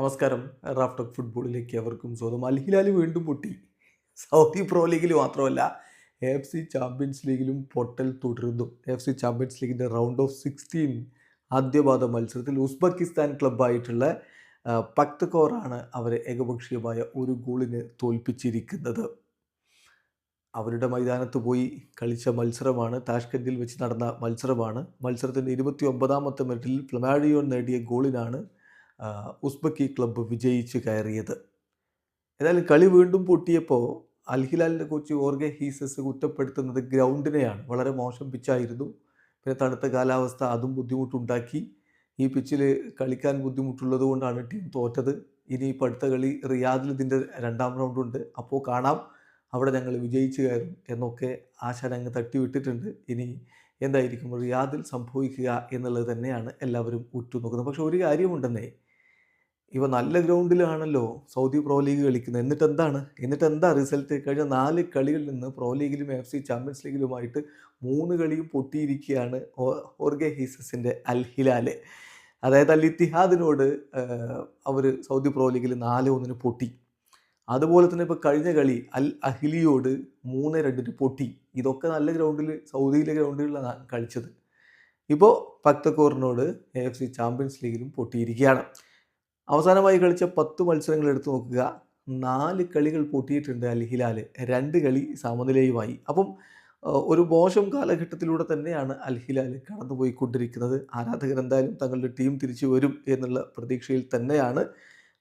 നമസ്കാരം. റാഫ്റ്റോക്ക് ഫുട്ബോളിലേക്ക് അവർക്കും സ്വാഗതം. അൽഹിലാൽ വീണ്ടും പൊട്ടി. സൗദി പ്രോ ലീഗിൽ മാത്രമല്ല എഫ് സി ചാമ്പ്യൻസ് ലീഗിലും പൊട്ടൽ തുടരുന്നു. എഫ് സി ചാമ്പ്യൻസ് ലീഗിന്റെ റൗണ്ട് ഓഫ് സിക്സ്റ്റീൻ ആദ്യപാദ മത്സരത്തിൽ ഉസ്ബെക്കിസ്ഥാൻ ക്ലബ്ബായിട്ടുള്ള പക്തകോറാണ് അവരെ ഏകപക്ഷീയമായ ഒരു ഗോളിന് തോൽപ്പിച്ചിരിക്കുന്നത്. അവരുടെ മൈതാനത്ത് പോയി കളിച്ച മത്സരമാണ് താഷ്കന്തിൽ വെച്ച് നടന്ന മത്സരമാണ്. മത്സരത്തിന്റെ ഇരുപത്തി ഒമ്പതാമത്തെ മിനിറ്റിൽ ഫ്ലമാഡിയോൺ നേടിയ ഗോളിനാണ് ഉസ്ബക്കി ക്ലബ്ബ് വിജയിച്ച് കയറിയത്. ഏതായാലും കളി വീണ്ടും പൊട്ടിയപ്പോൾ അൽഹിലാലിന്റെ കോച്ച് ഓർഗെ ഹീസസ് കുറ്റപ്പെടുത്തുന്നത് ഗ്രൗണ്ടിനെയാണ്. വളരെ മോശം പിച്ചായിരുന്നു. പിന്നെ തണുത്ത കാലാവസ്ഥ അതും ബുദ്ധിമുട്ടുണ്ടാക്കി. ഈ പിച്ചിൽ കളിക്കാൻ ബുദ്ധിമുട്ടുള്ളത് കൊണ്ടാണ് ടീം തോറ്റത്. ഇനി ഇപ്പോൾ അടുത്ത കളി റിയാദിൽ ഇതിന്റെ രണ്ടാം റൗണ്ടുണ്ട് അപ്പോൾ കാണാം. അവിടെ ഞങ്ങൾ വിജയിച്ചു കയറും എന്നൊക്കെ ആശാൻ അങ്ങ് തട്ടിവിട്ടിട്ടുണ്ട്. ഇനി എന്തായിരിക്കും റിയാദിൽ സംഭവിക്കുക എന്നുള്ളത് തന്നെയാണ് എല്ലാവരും ഉറ്റുനോക്കുന്നത്. പക്ഷേ ഒരു കാര്യമുണ്ടെന്നേ ഇവ നല്ല ഗ്രൗണ്ടിലാണല്ലോ സൗദി പ്രോ ലീഗ് കളിക്കുന്നത്. എന്നിട്ട് എന്താണ് എന്നിട്ട് എന്താ റിസൾട്ട് കഴിഞ്ഞ നാല് കളികളിൽ നിന്ന് പ്രോ ലീഗിലും എഫ് സി ചാമ്പ്യൻസ് ലീഗിലുമായിട്ട് മൂന്ന് കളിയും പൊട്ടിയിരിക്കുകയാണ് ഓർഗെ ഹീസസിന്റെ അൽ ഹിലാൽ. അതായത് അൽ ഇത്തിഹാദിനോട് അവർ സൗദി പ്രോ ലീഗിൽ നാല് ഒന്നിന് പൊട്ടി. അതുപോലെ തന്നെ ഇപ്പോൾ കഴിഞ്ഞ കളി അൽ അഹിലിയോട് മൂന്ന് രണ്ടിന് പൊട്ടി. ഇതൊക്കെ നല്ല ഗ്രൗണ്ടിൽ സൗദിയിലെ ഗ്രൗണ്ടുകളിലാണ് കളിച്ചത്. ഇപ്പോൾ പക്തക്കോറിനോട് എ എഫ് സി ചാമ്പ്യൻസ് ലീഗിലും പൊട്ടിയിരിക്കുകയാണ്. അവസാനമായി കളിച്ച പത്ത് മത്സരങ്ങൾ എടുത്തു നോക്കുക. നാല് കളികൾ പൊട്ടിയിട്ടുണ്ട് അൽ ഹിലാൽ രണ്ട് കളി സമനിലയുമായി. അപ്പം ഒരു മോശം കാലഘട്ടത്തിലൂടെ തന്നെയാണ് അൽ ഹിലാൽ കടന്നുപോയിക്കൊണ്ടിരിക്കുന്നത്. ആരാധകർ എന്തായാലും തങ്ങളുടെ ടീം തിരിച്ചു വരും എന്നുള്ള പ്രതീക്ഷയിൽ തന്നെയാണ്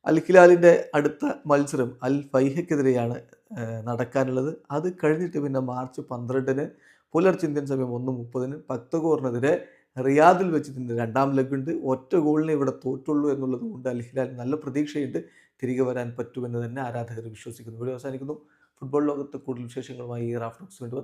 അൽ ഹിലാലിന്റെ അടുത്ത മത്സരം അൽ ഫൈഹയ്ക്കെതിരെയാണ് നടക്കാനുള്ളത്. അത് കഴിഞ്ഞിട്ട് പിന്നെ മാർച്ച് പന്ത്രണ്ടിന് പുലർച്ചിന്ത്യൻ സമയം ഒന്ന് മുപ്പതിന് പക്തകോറിനെതിരെ റിയാദിൽ വെച്ച് ഇതിന്റെ രണ്ടാം ലെഗ് ഒറ്റ ഗോളിനെ ഇവിടെ തോറ്റുള്ളൂ എന്നുള്ളത് കൊണ്ട് അൽ ഹിലാൽ നല്ല പ്രതീക്ഷയുണ്ട് തിരികെ വരാൻ പറ്റുമെന്ന് തന്നെ ആരാധകർ വിശ്വസിക്കുന്നു. ഇവിടെ അവസാനിക്കുന്നു. ഫുട്ബോൾ ലോകത്ത് കൂടുതൽ വിശേഷങ്ങളുമായി റാഫ്ലോക്സ് വേണ്ടി